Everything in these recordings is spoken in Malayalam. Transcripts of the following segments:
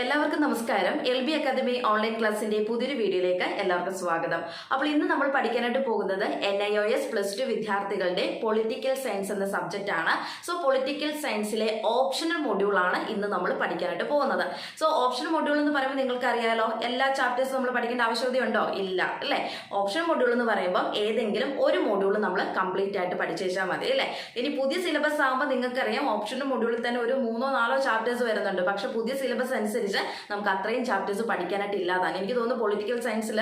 എല്ലാവർക്കും നമസ്കാരം. എൽ ബി അക്കാദമി ഓൺലൈൻ ക്ലാസ്സിന്റെ പുതിയൊരു വീഡിയോയിലേക്ക് എല്ലാവർക്കും സ്വാഗതം. അപ്പോൾ ഇന്ന് നമ്മൾ പഠിക്കാനായിട്ട് പോകുന്നത് N I O S plus two വിദ്യാർത്ഥികളുടെ പൊളിറ്റിക്കൽ സയൻസ് എന്ന സബ്ജക്റ്റ് ആണ്. സോ പൊളിറ്റിക്കൽ സയൻസിലെ ഓപ്ഷണൽ മൊഡ്യൂൾ ആണ് ഇന്ന് നമ്മൾ പഠിക്കാനായിട്ട് പോകുന്നത്. സോ ഓപ്ഷണൽ മൊഡ്യൂൾ എന്ന് പറയുമ്പോൾ നിങ്ങൾക്ക് അറിയാലോ എല്ലാ ചാപ്റ്റേഴ്സും നമ്മൾ പഠിക്കേണ്ട ആവശ്യകതയുണ്ടോ? ഇല്ല അല്ലേ? ഓപ്ഷണൽ മൊഡ്യൂൾ എന്ന് പറയുമ്പോൾ ഏതെങ്കിലും ഒരു മൊഡ്യൂൾ നമ്മൾ കംപ്ലീറ്റ് ആയിട്ട് പഠിച്ചേച്ചാൽ മതി അല്ലേ? ഇനി പുതിയ സിലബസ് ആകുമ്പോൾ നിങ്ങൾക്കറിയാം ഓപ്ഷണൽ മൊഡ്യൂളിൽ തന്നെ ഒരു മൂന്നോ നാലോ ചാപ്റ്റേഴ്സ് വരുന്നുണ്ട്. പക്ഷെ പുതിയ സിലബസ് അനുസരിച്ച് നമുക്ക് അത്രയും ചാപ്റ്റേഴ്സ് പഠിക്കാനായിട്ട് ഇല്ലാതാണ് എനിക്ക് തോന്നുന്നു പൊളിറ്റിക്കൽ സയൻസിൽ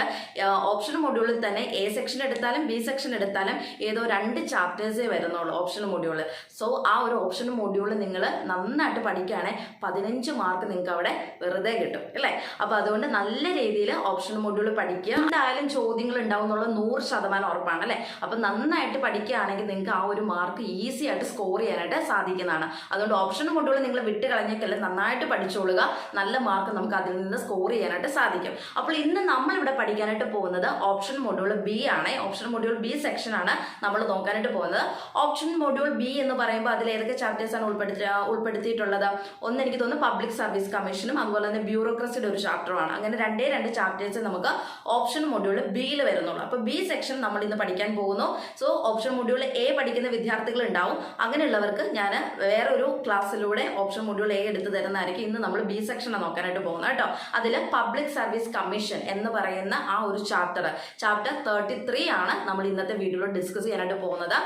ഓപ്ഷൻ മൊഡ്യൂളിൽ തന്നെ എ സെക്ഷൻ എടുത്താലും ബി സെക്ഷൻ എടുത്താലും ഏതോ രണ്ട് ചാപ്റ്റേഴ്സേ വരുന്നുള്ളൂ ഓപ്ഷൻ മൊഡ്യൂൾ സോ ആ ഒരു ഓപ്ഷൻ മൊഡ്യൂൾ നിങ്ങൾ നന്നായിട്ട് പഠിക്കുകയാണെങ്കിൽ പതിനഞ്ച് മാർക്ക് നിങ്ങൾക്ക് അവിടെ വെറുതെ കിട്ടും അല്ലേ? അപ്പോൾ അതുകൊണ്ട് നല്ല രീതിയിൽ ഓപ്ഷൻ മൊഡ്യൂൾ പഠിക്കുക. എന്തായാലും ചോദ്യങ്ങൾ ഉണ്ടാവും എന്നുള്ള നൂറ് ശതമാനം ഉറപ്പാണ് അല്ലേ? അപ്പം നന്നായിട്ട് പഠിക്കുകയാണെങ്കിൽ നിങ്ങൾക്ക് ആ ഒരു മാർക്ക് ഈസി ആയിട്ട് സ്കോർ ചെയ്യാനായിട്ട് സാധിക്കുന്നതാണ്. അതുകൊണ്ട് ഓപ്ഷൻ മൊഡ്യൂൾ നിങ്ങൾ വിട്ട് കളഞ്ഞേക്കല്ല നന്നായിട്ട് പഠിച്ചോളുക. നല്ല മാർക്ക് നമുക്ക് അതിൽ നിന്ന് സ്കോർ ചെയ്യാനായിട്ട് സാധിക്കും. അപ്പോൾ ഇന്ന് നമ്മൾ ഇവിടെ പഠിക്കാനായിട്ട് പോകുന്നത് ഓപ്ഷൻ മൊഡ്യൂൾ ബി ആണ്. ഓപ്ഷൻ മൊഡ്യൂൾ ബി സെക്ഷൻ ആണ് നമ്മൾ നോക്കാനായിട്ട് പോകുന്നത്. ഓപ്ഷൻ മൊഡ്യൂൾ ബി എന്ന് പറയുമ്പോൾ അതിൽ ഏതൊക്കെ ചാപ്റ്റേഴ്സ് ആണ് ഉൾപ്പെടുത്തി ഉൾപ്പെടുത്തിയിട്ടുള്ളത്? ഒന്ന് എനിക്ക് തോന്നുന്നു പബ്ലിക് സർവീസ് കമ്മീഷനും അതുപോലെ തന്നെ ബ്യൂറോക്രസിയുടെ ഒരു ചാപ്റ്ററുമാണ് അങ്ങനെ രണ്ടേ രണ്ട് ചാപ്റ്റേഴ്സ് നമുക്ക് ഓപ്ഷൻ മൊഡ്യൂൾ ബിയിൽ വരുന്നുള്ളൂ. അപ്പോൾ ബി സെക്ഷൻ നമ്മൾ ഇന്ന് പഠിക്കാൻ പോകുന്നു. സോ ഓപ്ഷൻ മൊഡ്യൂൾ എ പഠിക്കുന്ന വിദ്യാർത്ഥികൾ ഉണ്ടാവും. അങ്ങനെയുള്ളവർക്ക് ഞാൻ വേറൊരു ക്ലാസ്സിലൂടെ ഓപ്ഷൻ മൊഡ്യൂൾ എ എടുത്തു തരുന്നതായിരിക്കും. ഇന്ന് നമ്മൾ ബി സെക്ഷൻ നോക്കാനായിട്ട് പോകുന്നത് കേട്ടോ. അതിൽ പബ്ലിക് സർവീസ് കമ്മീഷൻ എന്ന് പറയുന്ന ആ ഒരു ചാപ്റ്റർ ചാപ്റ്റർ തേർട്ടി ആണ് നമ്മൾ ഇന്നത്തെ വീഡിയോയിൽ ഡിസ്കസ് ചെയ്യാനായിട്ട് പോകുന്നത്.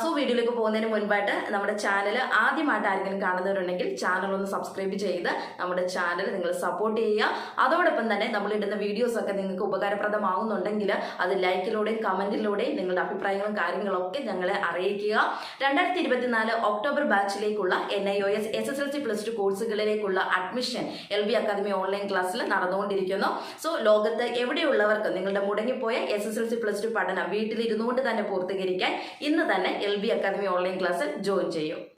സോ വീഡിയോയിലേക്ക് പോകുന്നതിന് മുൻപായിട്ട് നമ്മുടെ ചാനൽ ആദ്യമായിട്ട് ആരെങ്കിലും കാണുന്നവരുണ്ടെങ്കിൽ ചാനൽ ഒന്ന് സബ്സ്ക്രൈബ് ചെയ്ത് നമ്മുടെ ചാനൽ നിങ്ങൾ സപ്പോർട്ട് ചെയ്യുക. അതോടൊപ്പം തന്നെ നമ്മൾ ഇടുന്ന വീഡിയോസ് ഒക്കെ നിങ്ങൾക്ക് ഉപകാരപ്രദമാകുന്നുണ്ടെങ്കിൽ അത് ലൈക്കിലൂടെയും കമന്റിലൂടെയും നിങ്ങളുടെ അഭിപ്രായങ്ങളും കാര്യങ്ങളും ഒക്കെ ഞങ്ങളെ അറിയിക്കുക. രണ്ടായിരത്തി ഇരുപത്തിനാല് October ബാച്ചിലേക്കുള്ള N I O S S S L C plus two കോഴ്സുകളിലേക്കുള്ള admission L B academy online ക്ലാസ്സിൽ നടന്നുകൊണ്ടിരിക്കുന്നു. സോ ലോകത്ത് എവിടെയുള്ളവർക്ക് നിങ്ങളുടെ മുടങ്ങിപ്പോയ S S L C plus two പഠനം വീട്ടിലിരുന്നുകൊണ്ട് തന്നെ പൂർത്തീകരിക്കാൻ ഇന്ന് തന്നെ എൽ ബി അക്കാദമി ഓൺലൈൻ ക്ലാസ്സിൽ ജോയിൻ ചെയ്യും.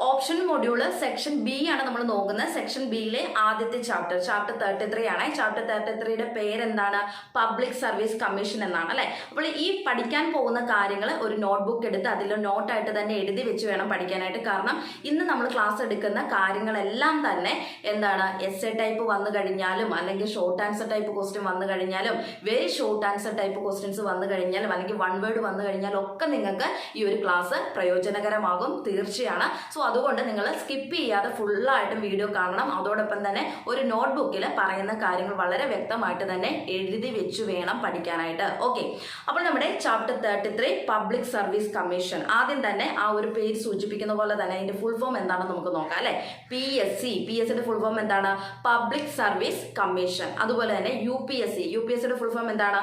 ഓപ്ഷൻ മൊഡ്യൂൾ സെക്ഷൻ ബി ആണ് നമ്മൾ നോക്കുന്നത്. സെക്ഷൻ ബിയിലെ ആദ്യത്തെ ചാപ്റ്റർ ചാപ്റ്റർ തേർട്ടി ത്രീ ആണ് ചാപ്റ്റർ തേർട്ടി ത്രീയുടെ പേരെന്താണ്? പബ്ലിക് സർവീസ് കമ്മീഷൻ എന്നാണ് അല്ലേ? അപ്പോൾ ഈ പഠിക്കാൻ പോകുന്ന കാര്യങ്ങൾ ഒരു നോട്ട്ബുക്ക് എടുത്ത് അതിൽ നോട്ടായിട്ട് തന്നെ എഴുതി വെച്ച് വേണം പഠിക്കാനായിട്ട്. കാരണം ഇന്ന് നമ്മൾ ക്ലാസ് എടുക്കുന്ന കാര്യങ്ങളെല്ലാം തന്നെ എന്താണ്? എസ് എ ടൈപ്പ് വന്നു കഴിഞ്ഞാലും അല്ലെങ്കിൽ ഷോർട്ട് ആൻസർ ടൈപ്പ് ക്വസ്റ്റ്യൻ വന്നു കഴിഞ്ഞാലും very short answer type questions വന്നു കഴിഞ്ഞാലും അല്ലെങ്കിൽ വൺ വേർഡ് വന്നു കഴിഞ്ഞാലും ഒക്കെ നിങ്ങൾക്ക് ഈ ഒരു ക്ലാസ് പ്രയോജനകരമാകും. തീർച്ചയാണ്. സോ അതുകൊണ്ട് നിങ്ങൾ സ്കിപ്പ് ചെയ്യാതെ ഫുള്ളായിട്ടും വീഡിയോ കാണണം. അതോടൊപ്പം തന്നെ ഒരു നോട്ട്ബുക്കിൽ പറയുന്ന കാര്യങ്ങൾ വളരെ വ്യക്തമായിട്ട് തന്നെ എഴുതി വെച്ച് വേണം പഠിക്കാനായിട്ട്. ഓക്കെ അപ്പോൾ നമ്മുടെ chapter thirty three public service commission ആദ്യം തന്നെ ആ ഒരു പേര് സൂചിപ്പിക്കുന്ന പോലെ തന്നെ അതിന്റെ ഫുൾ ഫോം എന്താണെന്ന് നമുക്ക് നോക്കാം അല്ലേ? P S C P S സിയുടെ ഫുൾ ഫോം എന്താണ്? പബ്ലിക് സർവീസ് കമ്മീഷൻ അതുപോലെ തന്നെ U P S C U P S സിയുടെ ഫുൾ ഫോം എന്താണ്?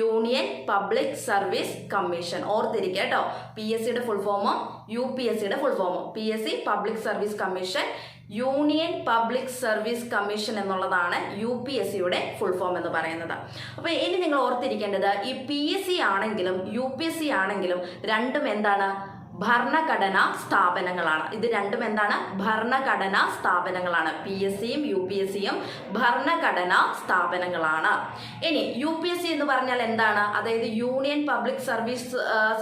യൂണിയൻ പബ്ലിക് സർവീസ് കമ്മീഷൻ ഓർത്തിരിക്കുക കേട്ടോ. പി എസ് സിയുടെ ഫുൾ ഫോമും യു പി എസ് സിയുടെ full form P S C public service commission union public service commission എന്നുള്ളതാണ് യു പി എസ് സിയുടെ ഫുൾ ഫോം എന്ന് പറയുന്നത്. അപ്പോൾ ഇനി നിങ്ങൾ ഓർത്തിരിക്കേണ്ടത് ഈ പി എസ് സി ആണെങ്കിലും യു പി എസ് സി ആണെങ്കിലും രണ്ടും എന്താണ്? ഭരണഘടനാ സ്ഥാപനങ്ങളാണ്. ഇത് രണ്ടും എന്താണ്? ഭരണഘടനാ സ്ഥാപനങ്ങളാണ്. പി എസ് സിയും യു പി എസ് സിയും ഭരണഘടനാ സ്ഥാപനങ്ങളാണ്. ഇനി യു പി എസ് സി എന്ന് പറഞ്ഞാൽ എന്താണ്? അതായത് union public service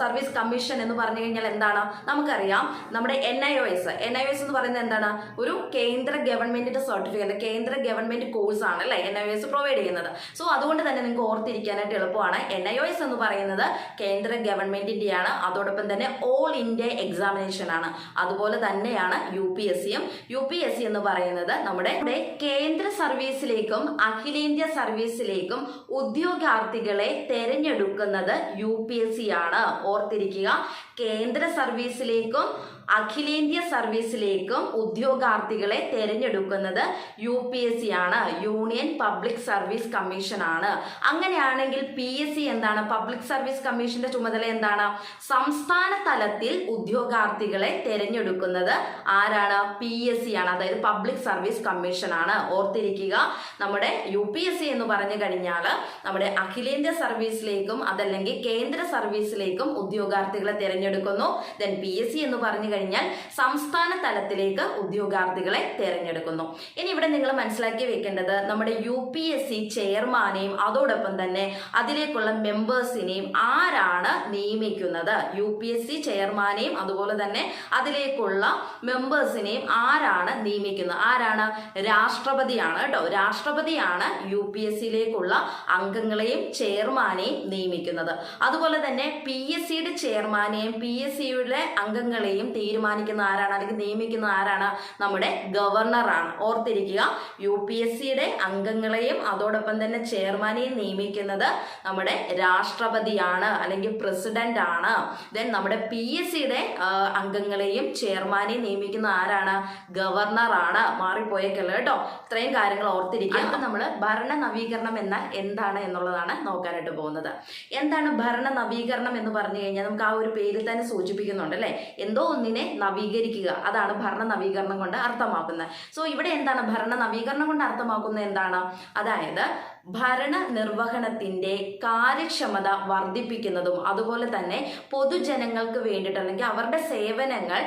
service commission എന്ന് പറഞ്ഞു കഴിഞ്ഞാൽ എന്താണ്? നമുക്കറിയാം നമ്മുടെ N I O S N I O S എന്ന് പറയുന്നത് എന്താണ്? ഒരു കേന്ദ്ര ഗവൺമെന്റിന്റെ സർട്ടിഫിക്കറ്റ് കേന്ദ്ര ഗവൺമെന്റ് കോഴ്സ് ആണ് അല്ലെ N I O S provide ചെയ്യുന്നത്. സോ അതുകൊണ്ട് തന്നെ നിങ്ങൾക്ക് ഓർത്തിരിക്കാനായിട്ട് എളുപ്പമാണ് എൻ ഐ ഒ എസ് എന്ന് പറയുന്നത് കേന്ദ്ര ഗവൺമെന്റിന്റെയാണ്. അതോടൊപ്പം തന്നെ ഓൾ ഇന്ത്യ എക്സാമിനേഷൻ ആണ്. അതുപോലെ തന്നെയാണ് യു പി എസ് സിയും. യു പി എസ് സി എന്ന് പറയുന്നത് നമ്മുടെ കേന്ദ്ര സർവീസിലേക്കും അഖിലേന്ത്യാ സർവീസിലേക്കും ഉദ്യോഗാർത്ഥികളെ തെരഞ്ഞെടുക്കുന്നത് യു പി എസ് സി ആണ്. ഓർത്തിരിക്കുക കേന്ദ്ര സർവീസിലേക്കും അഖിലേന്ത്യാ സർവീസിലേക്കും ഉദ്യോഗാർത്ഥികളെ തിരഞ്ഞെടുക്കുന്നത് യു പി എസ് സി ആണ്. യൂണിയൻ പബ്ലിക് സർവീസ് കമ്മീഷൻ ആണ്. അങ്ങനെയാണെങ്കിൽ പി എസ് സി എന്താണ്? പബ്ലിക് സർവീസ് കമ്മീഷന്റെ ചുമതല എന്താണ്? സംസ്ഥാന തലത്തിൽ ഉദ്യോഗാർത്ഥികളെ തെരഞ്ഞെടുക്കുന്നത് ആരാണ്? പി എസ് സി ആണ്. അതായത് പബ്ലിക് സർവീസ് കമ്മീഷൻ ആണ്. ഓർത്തിരിക്കുക നമ്മുടെ യു പി എസ് സി എന്ന് പറഞ്ഞു കഴിഞ്ഞാൽ നമ്മുടെ അഖിലേന്ത്യാ സർവീസിലേക്കും അതല്ലെങ്കിൽ കേന്ദ്ര സർവീസിലേക്കും ഉദ്യോഗാർത്ഥികളെ തിരഞ്ഞെടുക്കുന്നു. ദെൻ പി എസ് സി എന്ന് പറഞ്ഞു കഴിഞ്ഞാൽ സംസ്ഥാന തലത്തിലേക്ക് ഉദ്യോഗാർത്ഥികളെ തിരഞ്ഞെടുക്കുന്നു. ഇനി ഇവിടെ നിങ്ങൾ മനസ്സിലാക്കി വെക്കേണ്ടത് നമ്മുടെ യു പി എസ് സി ചെയർമാനെയും അതോടൊപ്പം തന്നെ അതിലേക്കുള്ള മെമ്പേഴ്സിനെയും ആരാണ് നിയമിക്കുന്നത്? യു പി എസ് സി ചെയർമാനെയും അതുപോലെ തന്നെ അതിലേക്കുള്ള മെമ്പേഴ്സിനെയും ആരാണ് നിയമിക്കുന്നത്? ആരാണ്? രാഷ്ട്രപതിയാണ് കേട്ടോ. രാഷ്ട്രപതിയാണ് യു പി എസ് സിയിലേക്കുള്ള അംഗങ്ങളെയും ചെയർമാനെയും നിയമിക്കുന്നത്. അതുപോലെ തന്നെ പി എസ് സിയുടെ ചെയർമാനെയും പി എസ് സിയുടെ അംഗങ്ങളെയും തീരുമാനിക്കുന്ന ആരാണ്? അല്ലെങ്കിൽ നിയമിക്കുന്ന ആരാണ്? നമ്മുടെ ഗവർണറാണ് ഓർത്തിരിക്കുക യു പി എസ് സിയുടെ അംഗങ്ങളെയും അതോടൊപ്പം തന്നെ ചെയർമാനെയും നിയമിക്കുന്നത് നമ്മുടെ രാഷ്ട്രപതിയാണ് അല്ലെങ്കിൽ പ്രസിഡന്റ് ആണ്. ദെൻ നമ്മുടെ പി എസ് സിയുടെ അംഗങ്ങളെയും ചെയർമാനെയും നിയമിക്കുന്ന ആരാണ്? ഗവർണറാണ് മാറിപ്പോയേക്കല്ലോ കേട്ടോ? ഇത്രയും കാര്യങ്ങൾ ഓർത്തിരിക്കുക. അപ്പൊ നമ്മൾ ഭരണ നവീകരണം എന്നാൽ എന്താണ് എന്നുള്ളതാണ് നോക്കാനായിട്ട് പോകുന്നത്. എന്താണ് ഭരണ നവീകരണം എന്ന് പറഞ്ഞു കഴിഞ്ഞാൽ നമുക്ക് ആ ഒരു പേരിൽ തന്നെ സൂചിപ്പിക്കുന്നുണ്ട് അല്ലേ? എന്തോ ഒന്നിനെ നവീകരിക്കുക. അതാണ് ഭരണ നവീകരണം കൊണ്ട് അർത്ഥമാക്കുന്നത്. സോ ഇവിടെ എന്താണ് ഭരണ നവീകരണം കൊണ്ട് അർത്ഥമാക്കുന്നത് എന്താണ്? അതായത് ഭരണ നിർവഹണത്തിന്റെ കാര്യക്ഷമത വർദ്ധിപ്പിക്കുന്നതും അതുപോലെ തന്നെ പൊതുജനങ്ങൾക്ക് വേണ്ടിയിട്ട് അല്ലെങ്കിൽ അവരുടെ സേവനങ്ങൾ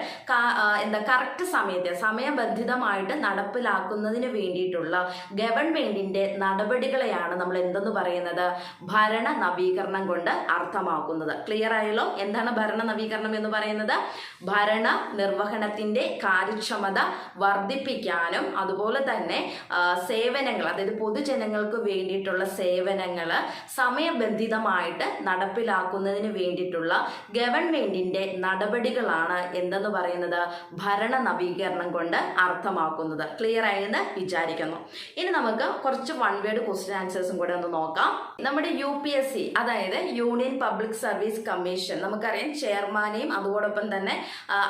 എന്താ കറക്റ്റ് സമയത്ത് സമയബന്ധിതമായിട്ട് നടപ്പിലാക്കുന്നതിന് വേണ്ടിയിട്ടുള്ള ഗവൺമെന്റിന്റെ നടപടികളെയാണ് നമ്മൾ എന്തെന്ന് പറയുന്നത്? ഭരണ നവീകരണം കൊണ്ട് അർത്ഥമാക്കുന്നത്. ക്ലിയർ ആയല്ലോ? എന്താണ് ഭരണ നവീകരണം എന്ന് പറയുന്നത്? ഭരണ നിർവഹണത്തിന്റെ കാര്യക്ഷമത വർദ്ധിപ്പിക്കാനും അതുപോലെ തന്നെ സേവനങ്ങൾ അതായത് പൊതുജനങ്ങൾക്ക് വേണ്ടിയിട്ടുള്ള സേവനങ്ങൾ സമയബന്ധിതമായിട്ട് നടപ്പിലാക്കുന്നതിന് വേണ്ടിയിട്ടുള്ള ഗവൺമെന്റിന്റെ നടപടികളാണ് എന്തെന്ന് പറയുന്നത്? ഭരണ നവീകരണം കൊണ്ട് അർത്ഥമാക്കുന്നത്. ക്ലിയർ ആയെന്ന് വിചാരിക്കുന്നു. ഇനി നമുക്ക് കുറച്ച് വൺ വേർഡ് ക്വസ്റ്റ്യൻ ആൻസേഴ്സും കൂടെ ഒന്ന് നോക്കാം. നമ്മുടെ യു പി എസ് സി അതായത് യൂണിയൻ പബ്ലിക് സർവീസ് കമ്മീഷൻ നമുക്കറിയാം ചെയർമാനെയും അതോടൊപ്പം തന്നെ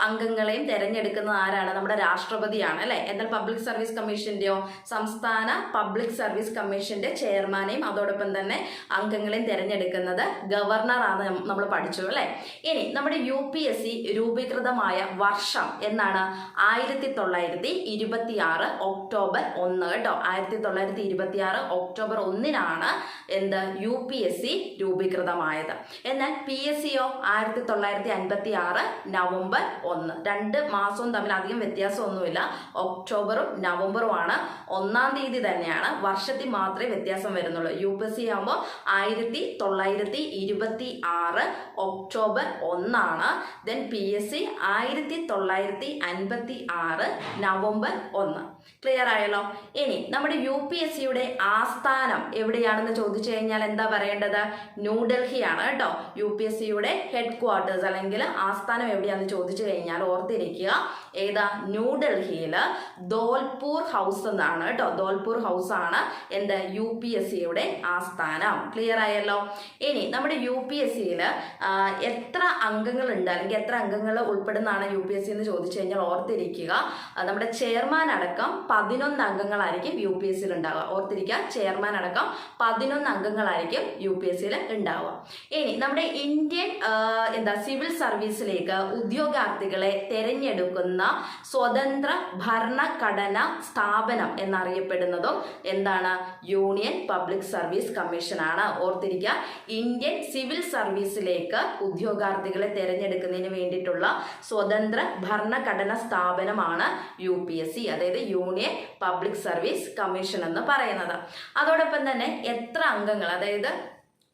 അംഗങ്ങളെയും തെരഞ്ഞെടുക്കുന്നത് ആരാണ്? നമ്മുടെ രാഷ്ട്രപതിയാണ് അല്ലെ? എന്നാൽ പബ്ലിക് സർവീസ് കമ്മീഷന്റെയോ സംസ്ഥാന പബ്ലിക് സർവീസ് കമ്മീഷന്റെ ചെയർമാനെയും അതോടൊപ്പം തന്നെ അംഗങ്ങളെയും തിരഞ്ഞെടുക്കുന്നത് ഗവർണറാണ് നമ്മൾ പഠിച്ചു അല്ലേ? ഇനി നമ്മുടെ യു പി എസ് സി രൂപീകൃതമായ വർഷം എന്നാണ് ആയിരത്തി തൊള്ളായിരത്തി ഇരുപത്തി ആറ് ഒക്ടോബർ ഒന്ന് കേട്ടോ. ആയിരത്തി തൊള്ളായിരത്തി ഇരുപത്തി ആറ് ഒക്ടോബർ ഒന്നിനാണ് എന്ത് യു പി എസ് സി രൂപീകൃതമായത്. എന്നാൽ പി എസ് സിയോ ആയിരത്തി തൊള്ളായിരത്തി അൻപത്തി ആറ് നവംബർ ഒന്ന്. രണ്ട് മാസവും തമ്മിൽ അധികം വ്യത്യാസമൊന്നുമില്ല. ഒക്ടോബറും നവംബറുമാണ്. ഒന്നാം തീയതി തന്നെയാണ്. വർഷത്തിൽ മാത്രമേ വ്യത്യാസം വരുന്നുള്ളൂ. യു പി എസ് സി ആകുമ്പോൾ ആയിരത്തി തൊള്ളായിരത്തി ഇരുപത്തി ആറ് ഒക്ടോബർ ഒന്നാണ്. ദെൻ പി എസ് സി ആയിരത്തി തൊള്ളായിരത്തി അൻപത്തി ആറ് നവംബർ ഒന്ന്. ക്ലിയർ ആയല്ലോ? ഇനി നമ്മുടെ യു പി എസ് സിയുടെ ആസ്ഥാനം എവിടെയാണെന്ന് ചോദിച്ചു കഴിഞ്ഞാൽ എന്താ പറയേണ്ടത്? ന്യൂഡൽഹിയാണ് കേട്ടോ. യു പി എസ് സിയുടെ ഹെഡ് ക്വാർട്ടേഴ്സ് അല്ലെങ്കിൽ ആസ്ഥാനം എവിടെയാണെന്ന് ചോദിച്ചു കഴിഞ്ഞാൽ ഓർത്തിരിക്കുക ഏതാ? ന്യൂഡൽഹിയിൽ ദോൽപൂർ ഹൗസ് എന്നാണ് കേട്ടോ. ദോൽപൂർ ഹൗസ് ആണ് എന്ത് യു പി എസ് സിയുടെ ആസ്ഥാനം. ക്ലിയർ ആയല്ലോ? ഇനി നമ്മുടെ യു പി എസ് സിയിൽ എത്ര അംഗങ്ങളുണ്ട്? അല്ലെങ്കിൽ എത്ര അംഗങ്ങൾ ഉൾപ്പെടുന്നതാണ് യു പി എസ് സി എന്ന് ചോദിച്ചു കഴിഞ്ഞാൽ ഓർത്തിരിക്കുക. നമ്മുടെ ചെയർമാൻ അടക്കം പതിനൊന്ന് അംഗങ്ങളായിരിക്കും യു പി എസ് സിയിൽ ഉണ്ടാവുക. ഓർത്തിരിക്കുക ചെയർമാൻ അടക്കം പതിനൊന്ന് അംഗങ്ങളായിരിക്കും യു പി എസ് സിയിൽ ഉണ്ടാവുക. ഇനി നമ്മുടെ ഇന്ത്യൻ എന്താ സിവിൽ സർവീസിലേക്ക് ഉദ്യോഗാർത്ഥികളെ തെരഞ്ഞെടുക്കുന്ന സ്വതന്ത്ര ഭരണഘടന സ്ഥാപനം എന്നറിയപ്പെടുന്നതും എന്താണ്? യൂണിയൻ പബ്ലിക് സർവീസ് കമ്മീഷനാണ്. ഓർത്തിരിക്കുക ഇന്ത്യൻ സിവിൽ സർവീസിലേക്ക് ഉദ്യോഗാർത്ഥികളെ തെരഞ്ഞെടുക്കുന്നതിന് വേണ്ടിയിട്ടുള്ള സ്വതന്ത്ര ഭരണഘടന സ്ഥാപനമാണ് യു പി എസ് സി അതായത് യൂണിയൻ പബ്ലിക് സർവീസ് കമ്മീഷൻ എന്ന് പറയുന്നത്. അതോടൊപ്പം തന്നെ എത്ര അംഗങ്ങൾ അതായത്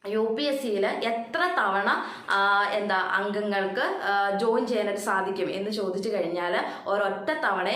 യു പി എസ് സിയിൽ എത്ര തവണ എന്താ അംഗങ്ങൾക്ക് ജോയിൻ ചെയ്യാനായിട്ട് സാധിക്കും എന്ന് ചോദിച്ചു കഴിഞ്ഞാൽ ഒരൊറ്റ തവണ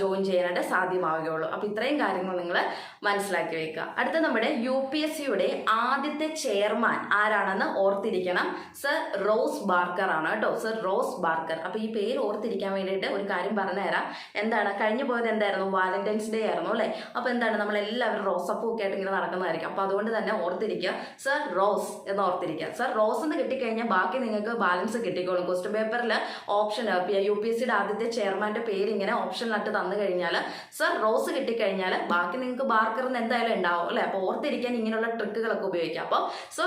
ജോയിൻ ചെയ്യാനായിട്ട് സാധ്യമാവുകയുള്ളൂ. അപ്പോൾ ഇത്രയും കാര്യങ്ങൾ നിങ്ങൾ മനസ്സിലാക്കി വെക്കുക. അടുത്ത നമ്മുടെ യു പി എസ് സിയുടെ ആദ്യത്തെ ചെയർമാൻ ആരാണെന്ന് ഓർത്തിരിക്കണം. സർ റോസ് ബാർക്കർ ആണ് കേട്ടോ. Sir Ross Barker. അപ്പോൾ ഈ പേര് ഓർത്തിരിക്കാൻ വേണ്ടിയിട്ട് ഒരു കാര്യം പറഞ്ഞുതരാം. എന്താണ്? കഴിഞ്ഞു പോയത് എന്തായിരുന്നു? വാലന്റൈൻസ് ഡേ ആയിരുന്നു അല്ലേ? അപ്പോൾ എന്താണ്? നമ്മളെല്ലാവരും റോസപ്പൊക്കെ ആയിട്ട് ഇങ്ങനെ നടക്കുന്നതായിരിക്കും. അപ്പോൾ അതുകൊണ്ട് തന്നെ ഓർത്തിരിക്കുക. സർ റോസ് എന്ന് ഓർത്തിരിക്കുക. സർ റോസ് എന്ന് കിട്ടിക്കഴിഞ്ഞാൽ ബാക്കി നിങ്ങൾക്ക് ബാലൻസ് കിട്ടിക്കോളും. ക്വസ്റ്റ്യൻ പേപ്പറിൽ ഓപ്ഷൻ യു പി എസ് സിയുടെ ആദ്യത്തെ ചെയർമാന്റെ പേര് ഇങ്ങനെ ഓപ്ഷനിലായിട്ട് തന്നു കഴിഞ്ഞാൽ സർ റോസ് കിട്ടിക്കഴിഞ്ഞാൽ ബാക്കി നിങ്ങൾക്ക് ബാർക്കർ എന്ന് എന്തായാലും ഉണ്ടാവും അല്ലേ? അപ്പോൾ ഓർത്തിരിക്കാൻ ഇങ്ങനെയുള്ള ട്രിക്കുകളൊക്കെ ഉപയോഗിക്കാം. അപ്പോൾ സോ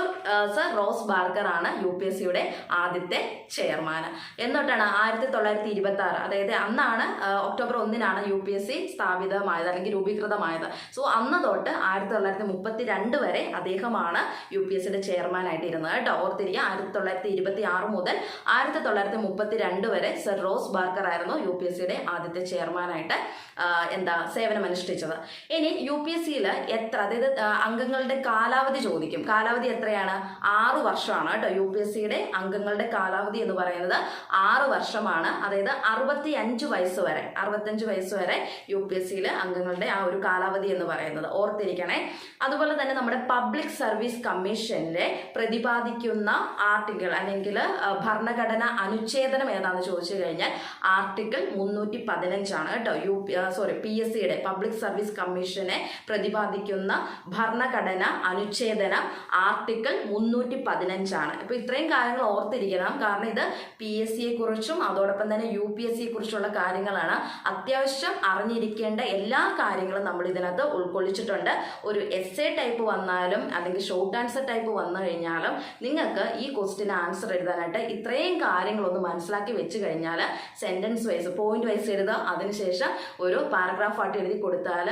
സർ റോസ് ബാർക്കർ ആണ് യു പി എസ് സിയുടെ ആദ്യത്തെ ചെയർമാൻ എന്നിട്ടാണ് ആയിരത്തി തൊള്ളായിരത്തി ഇരുപത്തി ആറ് അതായത് അന്നാണ് ഒക്ടോബർ ഒന്നിനാണ് യു പി എസ് സി സ്ഥാപിതമായത് അല്ലെങ്കിൽ രൂപീകൃതമായത്. സോ അന്ന് തൊട്ട് ആയിരത്തി തൊള്ളായിരത്തി മുപ്പത്തി രണ്ട് വരെ അദ്ദേഹമാണ് യു പി എസ് സിയുടെ ചെയർമാൻ ആയിട്ട് ഇരുന്നത് കേട്ടോ ഓർത്തിരിക്കുക ആയിരത്തി തൊള്ളായിരത്തി ഇരുപത്തി ആറ് മുതൽ ആയിരത്തി തൊള്ളായിരത്തി മുപ്പത്തി രണ്ട് വരെ സർ റോസ് ബാർക്കർ ആയിരുന്നു യു പി എസ് സിയുടെ ആദ്യത്തെ ചെയർമാനായിട്ട് എന്താ സേവനം അനുഷ്ഠിച്ചത് ഇനി യു പി എസ് സിയിൽ എത്ര അതായത് അംഗങ്ങളുടെ കാലാവധി ചോദിക്കും. കാലാവധി എത്രയാണ്? ആറ് വർഷമാണ് കേട്ടോ യു പി എസ് സിയുടെ അംഗങ്ങളുടെ കാലാവധി എന്ന് പറയുന്നത്. ആറ് വർഷമാണ്. അതായത് അറുപത്തി അഞ്ച് വയസ്സ് വരെ അറുപത്തഞ്ച് വയസ്സ് വരെ യു പി എസ് സിയിൽ അംഗങ്ങളുടെ ആ ഒരു കാലാവധി എന്ന് പറയുന്നത്. ഓർത്തിരിക്കണേ. അതുപോലെ തന്നെ നമ്മുടെ പബ്ലിക് സർവീസ് കമ്മീഷനിലെ പ്രതിപാദിക്കുന്ന ആർട്ടിക്കിൾ അല്ലെങ്കിൽ ഭരണഘടന അനുച്ഛേദനം ഏതാണെന്ന് ചോദിച്ചു കഴിഞ്ഞാൽ ആർട്ടിക്കിൾ മുന്നൂറ്റി പതിനഞ്ചാണ് കേട്ടോ. യു സോറി പി എസ് സിയുടെ പബ്ലിക് സർവീസ് കമ്മീഷനെ പ്രതിപാദിക്കുന്ന ഭരണഘടന അനുച്ഛേദനം ആർട്ടിക്കിൾ മുന്നൂറ്റി പതിനഞ്ചാണ് ഇപ്പൊ ഇത്രയും കാര്യങ്ങൾ ഓർത്തിരിക്കണം. കാരണം ഇത് പി എസ് സിയെ കുറിച്ചും അതോടൊപ്പം തന്നെ യു പി എസ് സിയെ കുറിച്ചുള്ള കാര്യങ്ങളാണ് അത്യാവശ്യം അറിഞ്ഞിരിക്കേണ്ട എല്ലാ കാര്യങ്ങളും നമ്മൾ ഇതിനകത്ത് ഉൾക്കൊള്ളിച്ചിട്ടുണ്ട്. ഒരു എസ് എ ടൈപ്പ് വന്നാലും അല്ലെങ്കിൽ ഷോർട്ട് ആൻസർ ടൈപ്പ് വന്നു കഴിഞ്ഞാലും നിങ്ങൾക്ക് ഈ ക്വസ്റ്റിന് ആൻസർ എഴുതാനായിട്ട് ഇത്രയും കാര്യങ്ങളൊന്ന് മനസ്സിലാക്കി വെച്ച് കഴിഞ്ഞാൽ സെന്റൻസ് വൈസ് പോയിന്റ് വൈസ് എഴുതുക. അതിനുശേഷം ഒരു പാരഗ്രാഫായിട്ട് എഴുതി കൊടുത്താൽ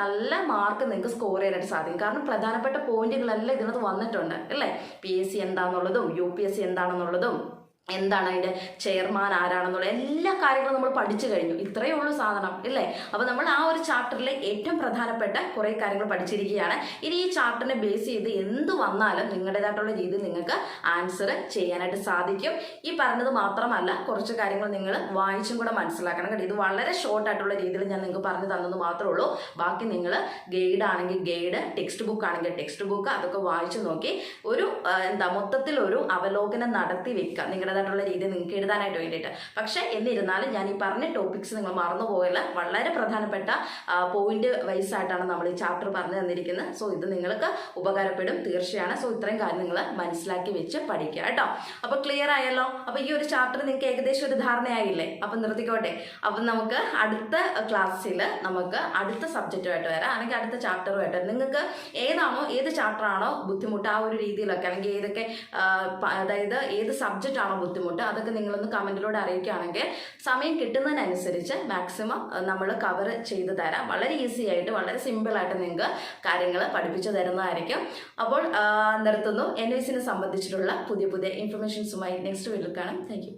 നല്ല മാർക്ക് നിങ്ങൾക്ക് സ്കോർ ചെയ്യാനായിട്ട് സാധിക്കും. കാരണം പ്രധാനപ്പെട്ട പോയിന്റുകളെല്ലാം ഇതിനകത്ത് വന്നിട്ടുണ്ട്. അല്ലേ? പി എസ് സി എന്താണെന്നുള്ളതും യു പി എസ് സി എന്താണെന്നുള്ളതും എന്താണ് അതിന്റെ ചെയർമാൻ ആരാണെന്നുള്ള എല്ലാ കാര്യങ്ങളും നമ്മൾ പഠിച്ചു കഴിഞ്ഞു. ഇത്രയേ ഉള്ളൂ സാധനം ഇല്ലേ? അപ്പോൾ നമ്മൾ ആ ഒരു ചാപ്റ്ററിലെ ഏറ്റവും പ്രധാനപ്പെട്ട കുറേ കാര്യങ്ങൾ പഠിച്ചിരിക്കുകയാണ്. ഇനി ഈ ചാപ്റ്ററിനെ ബേസ് ചെയ്ത് എന്ത് വന്നാലും നിങ്ങളുടേതായിട്ടുള്ള രീതിയിൽ നിങ്ങൾക്ക് ആൻസർ ചെയ്യാനായിട്ട് സാധിക്കും. ഈ പറഞ്ഞത് മാത്രമല്ല കുറച്ച് കാര്യങ്ങൾ നിങ്ങൾ വായിച്ചും കൂടെ മനസ്സിലാക്കണം കേട്ടോ. ഇത് വളരെ ഷോർട്ട് ആയിട്ടുള്ള രീതിയിൽ ഞാൻ നിങ്ങൾക്ക് പറഞ്ഞു തന്നത് മാത്രമേ ഉള്ളൂ. ബാക്കി നിങ്ങൾ ഗൈഡ് ആണെങ്കിൽ ഗൈഡ് ടെക്സ്റ്റ് ബുക്ക് ആണെങ്കിൽ ടെക്സ്റ്റ് ബുക്ക് അതൊക്കെ വായിച്ചു നോക്കി ഒരു എന്താ മൊത്തത്തിൽ ഒരു അവലോകനം നടത്തി വെക്കുക. നിങ്ങളുടേതായിട്ടുള്ള രീതി നിങ്ങൾക്ക് എഴുതാനായിട്ട് വേണ്ടിയിട്ട്. പക്ഷേ എന്നിരുന്നാലും ഞാൻ ഈ പറഞ്ഞ ടോപ്പിക്സ് നിങ്ങൾ മറന്നു പോയല്ല വളരെ പ്രധാനപ്പെട്ട പോയിന്റ് വൈസ് ആയിട്ടാണ് നമ്മൾ ഈ ചാപ്റ്റർ പറഞ്ഞു തന്നിരിക്കുന്നത്. സോ ഇത് നിങ്ങൾക്ക് ഉപകാരപ്പെടും തീർച്ചയാണ്. സോ ഇത്രയും കാര്യം നിങ്ങൾ മനസ്സിലാക്കി വെച്ച് പഠിക്കുക കേട്ടോ. അപ്പോൾ ക്ലിയർ ആയല്ലോ? അപ്പോൾ ഈ ഒരു ചാപ്റ്റർ നിങ്ങൾക്ക് ഏകദേശം ഒരു ധാരണയായില്ലേ? അപ്പം നിർത്തിക്കോട്ടെ. അപ്പം നമുക്ക് അടുത്ത ക്ലാസ്സിൽ നമുക്ക് അടുത്ത സബ്ജക്റ്റുമായിട്ട് വരാം. അല്ലെങ്കിൽ അടുത്ത ചാപ്റ്ററുമായിട്ട് നിങ്ങൾക്ക് ഏതാണോ ഏത് ചാപ്റ്ററാണോ ബുദ്ധിമുട്ട് ആ ഒരു രീതിയിലൊക്കെ അല്ലെങ്കിൽ ഏതൊക്കെ അതായത് ഏത് സബ്ജക്റ്റ് ആണോ ബുദ്ധിമുട്ട്. അതൊക്കെ നിങ്ങളൊന്ന് കമന്റിലൂടെ അറിയിക്കുകയാണെങ്കിൽ സമയം കിട്ടുന്നതിനനുസരിച്ച് മാക്സിമം നമ്മൾ കവർ ചെയ്ത് തരാം. വളരെ ഈസി ആയിട്ട് വളരെ സിമ്പിളായിട്ട് നിങ്ങൾക്ക് കാര്യങ്ങൾ പഠിപ്പിച്ചു തരുന്നതായിരിക്കും. അപ്പോൾ നിർത്തുന്നു. എൻ എസിനെ സംബന്ധിച്ചിട്ടുള്ള പുതിയ പുതിയ ഇൻഫർമേഷൻസുമായി നെക്സ്റ്റ് വീട്ടിൽ കാണാം. താങ്ക്